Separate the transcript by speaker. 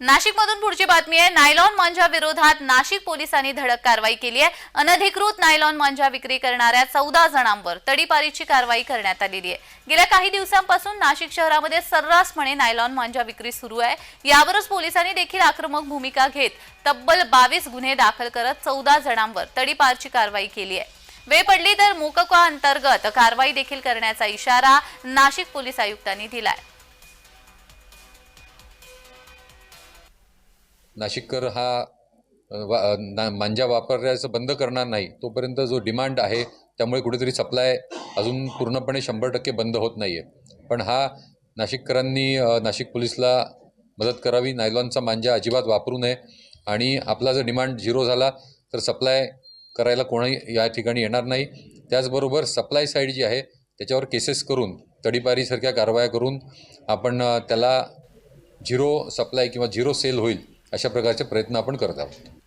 Speaker 1: नाशिकमधून पुढची बातमी आहे. नायलॉन मांजा विरोधात नाशिक पोलिसांनी धडक कारवाई केली आहे. अनधिकृत नायलॉन मांजा विक्री करणाऱ्या चौदा जणांवर तडीपारीची कारवाई करण्यात आलेली आहे. गेल्या काही दिवसांपासून नाशिक शहरामध्ये सर्रासपणे नायलॉन मांजा विक्री सुरू आहे. यावरच पोलिसांनी देखील आक्रमक भूमिका घेत तब्बल बावीस गुन्हे दाखल करत चौदा जणांवर तडीपारची कारवाई केली आहे. वेळ पडली तर मोकका अंतर्गत कारवाई देखील करण्याचा इशारा नाशिक पोलीस आयुक्तांनी दिलाय.
Speaker 2: नाशिककर हा वा ना मांजा वापरायचं बंद करणार नाही तोपर्यंत जो डिमांड आहे त्यामुळे कुठेतरी सप्लाय अजून पूर्णपणे शंभर टक्के बंद होत नाही आहे पण हा नाशिककरांनी नाशिक पोलीसला मदत करावी नायलॉनचा मांजा अजिबात वापरू नये आणि आपला जर डिमांड झिरो झाला तर सप्लाय करायला कोणी या ठिकाणी येणार नाही. त्याचबरोबर सप्लाय साईड जी आहे त्याच्यावर केसेस करून तडीपारीसारख्या कारवाया करून आपण त्याला झिरो सप्लाय किंवा झिरो सेल होईल. अशा प्रकारचे प्रयत्न आपण करत आहोत.